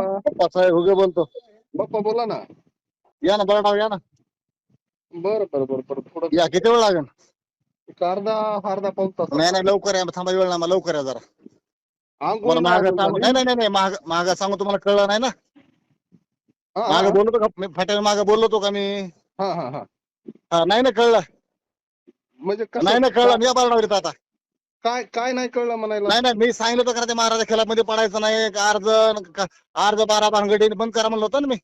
बाप्पा साहेब हुगे बोलतो. बाप्पा बोला ना. या ना बरं या ना. बरं बरं बरं बरं थोडं या किती वेळ लागेल? एक अर्धा अर्धा पाऊन तास. नाही नाही लवकर या थांबा वेळ ना मला लवकर या जरा. आंघोळ मला सांगू. नाही नाही नाही, नाही महाग महाग सांगू तुम्हाला कळलं नाही ना? हा, माग बोलतो का? मी फाट्या माग बोललो होतो का मी? हा हा हा. हा, नाही ना कळलं. म्हणजे कसं- नाही ना कळलं मी बरणार इथं आता. काय काय नाही कळलं म्हणायला? नाही नाही मी सांगितलं होतं का ते महाराजा मध्ये पडायचं नाही अर्ज का- अर्ज बारा भानगडी बंद करा म्हणलं होतं ना मी.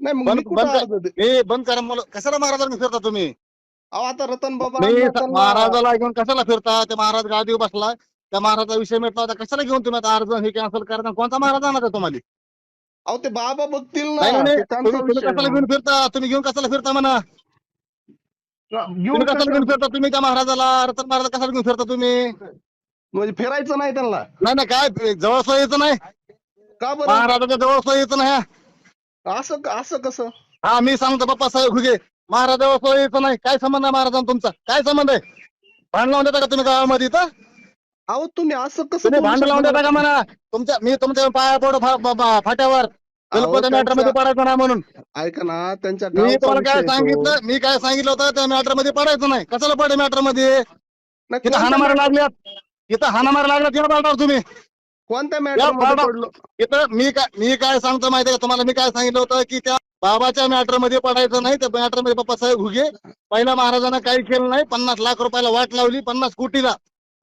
नाही मग बंद- मी कुठं बंद- अर्ज दे- बंद करा म्हणलं कशाला महाराजांना फिरता तुम्ही? अहो, आता रतन बाबा त्यांना- महाराजाला घेऊन कशाला फिरता? ते महाराज गादीवर बसला त्या महाराजा विषय मिटला होता कशाला घेऊन तुम्ही आता अर्ज हे कॅन्सल करता कोणता महाराज आहे तुम्हाला? अहो ते बाबा बघतील नाही ना नाही ते त्यांचा तुम्ही तुम्ही विषय कशाला. घेऊन फिरता? तुम्ही घेऊन कशाला फिरता म्हणा? तुम्ही कशाला घेऊन फिरता? तुम्ही त्या महाराजाला रतन महाराज कशाला घेऊन फिरता तुम्ही? म्हणजे फिरायचं नाही त्यांना. नाही नाही काय? जवळ यायचं नाही? का बरं? महाराजाच्या जवळ यायचं नाही. असं असं कसं? हा मी सांगतो बाप्पा साहेब घुगे. महाराजावर सोय यायचं नाही. काय संबंध आहे महाराजांचा तुमचा? काय संबंध आहे? भांड लावून देता का तुम्ही गावामध्ये इथं? अहो तुम्ही असं कसं तुम्ही बोलू भांड लावून शकता? देता का म्हणा? तुमच्या मी तुमच्या पाया पडो फा- फा- फा- फाट्यावर. त्या मॅटरमध्ये पडायचं नाही म्हणून. ऐका ना त्यांच्या मी गावचा तुम्हाला काय विषय तो. सांगितलं मी काय सांगितलं होतं त्या मॅटरमध्ये पडायचं नाही. कशाला पडे मॅटरमध्ये नाही, इथं हाणामार matter- लागल्यात. इथं हाणामार लागल्यात या बाळावर तुम्ही. कोणत्या मॅटरमध्ये बाबा- पडलो? इथं मी काय मी काय सांगतो माहिती का? तुम्हाला मी काय सांगितलं होतं की त्या बाबाच्या मॅटरमध्ये पडायचं नाही. त्या मॅटरमध्ये पप्पा साहेब घुगे. पहिल्या महाराजांना काही केलं नाही. पन्नास लाख रुपयाला वाट लावली पन्नास कोटीला.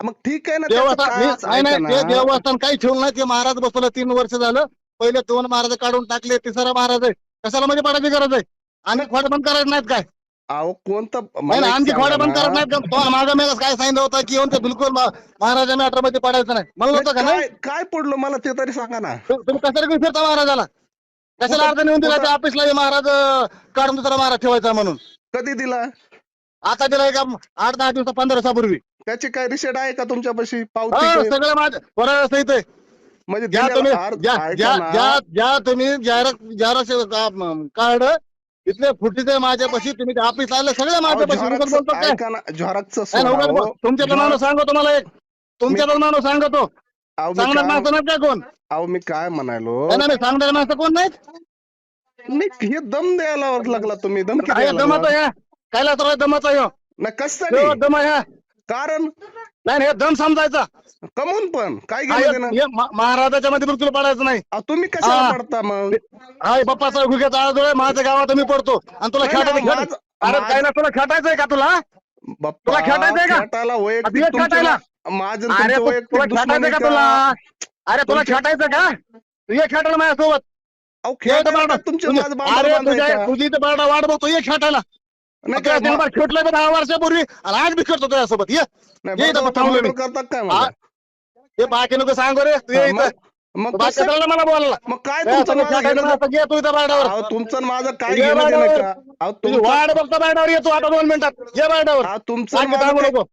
मग ठीक आहे ना त्याचं देवस्थान काय मी- असं नाही ऐका नाही ते ना. देवस्थान काही ठेवलं नाही. ते महाराज बसवलं तीन वर्ष झालं. पहिले दोन महाराज काढून टाकले तिसरा महाराज आहे. कशाला मध्ये पडायची गरज आहे? आणि खोड बंद करायचं नाहीत काय? अहो कोणतं नाही मला आणखी खोड बंद. करत नाहीत का? तुम्हाला मागं मेघ काय सांगितलं होतं की येऊन ते बिलकुल मा- महाराजा मॅटरमध्ये पडायचं नाही? म्हणलं होतं का नाही? काय काय पडलो मला ते तरी सांगा ना. तु- तुम्ही कशाला घेऊन फिरता महाराजाला? कशाला कुठं- अर्ज नेऊन दिला कुठं- त्या ऑफिसला हे महाराज अं, काढून दुसरा महाराज ठेवायचा म्हणून? कधी दिला? आता दिलाय का आठ दहा दिवसा पंधरा दिवसापूर्वी? त्याची काय रिसेट आहे का तुमच्यापाशी? पावती हो काय? सगळं माझं बरं सहित आहे म्हणजे ज्या दिलेला तुम्ही ज्या ऐका ज्या ना. ज्या ज्या तुम्ही जाहिरात कार्ड इथले फुटीचे माझ्यापाशी तुम्ही ऑफिस आले सगळे माझ्यापाशी उगाच झेरॉक्स- बोलतो काय? ऐका ना झेरॉक्सचं नाही, सोडा, उगाच हो. बोल- तुमच्या नाव सांगतो तुम्हाला एक. तुमच्या नाव सांगतो. मी सांगणार काय- माणसं नाही काय कोण? अहो मी काय म्हणालो? नाही, नाही सांगणार माणसं कोण नाहीत? नाही हे दम द्यायला लागला तुम्ही धमकी काय द्यायला दमाचा लागला. या? कायला तर दमाचा यो? नाही कशासाठी यो दम ह्या कारण नाही नाही, दम समजायचा कमून पण काय हे- मा- महाराजाच्या मध्ये बिलकुल पडायचं नाही तुम्ही कशाला हा. पडता मग हा हे बाप्पाचा गुग्याचा आळजोळ आहे माझ्या गावात मी पडतो आणि तुला नाही, खेळायचं नाही, खेळ- माझं- अरे माझं- काय ना तुला खेटायचंय का तुला बाप्पा, तुला का? खेटायला अरे वैयक्तिक खेटायला? तुमच्या- माझं आणि अरे तुमचं तू- वैयक्तिक तुला दुश्मनी खेटायचं का का? तुला अरे तुला तुमच्या- खेटायचं का तू ये खेटायला माझ्यासोबत अहो, खेटायला माझं बांधव अरे तुझ्या का? तुझी इथं बारडा वाट बघतो ये खेटायला नाही काय, दहा वर्षापूर्वी. आणि आज बी खेळतो तुझ्यासोबत. ये. ये इथं बांधव थांबलो मी. बांधव करतात काय आ, मला? हे बाकी नको सांगू रे. तू ये इथं. मग बाकी कसं- मला बोलायला. मग काय तुमचं माझं घेणं- ये तू इथं बारडावर. अहो, तुमचं आणि माझं काय ये घेणं देणं बारडावर. का? अहो तुझी तुमचं वाट बघतो बारडावर. येतो आता दोन मिनिटात. ये बारडावर. अहो, तुमचं आणि बाकी माझं सांगू काय- नको.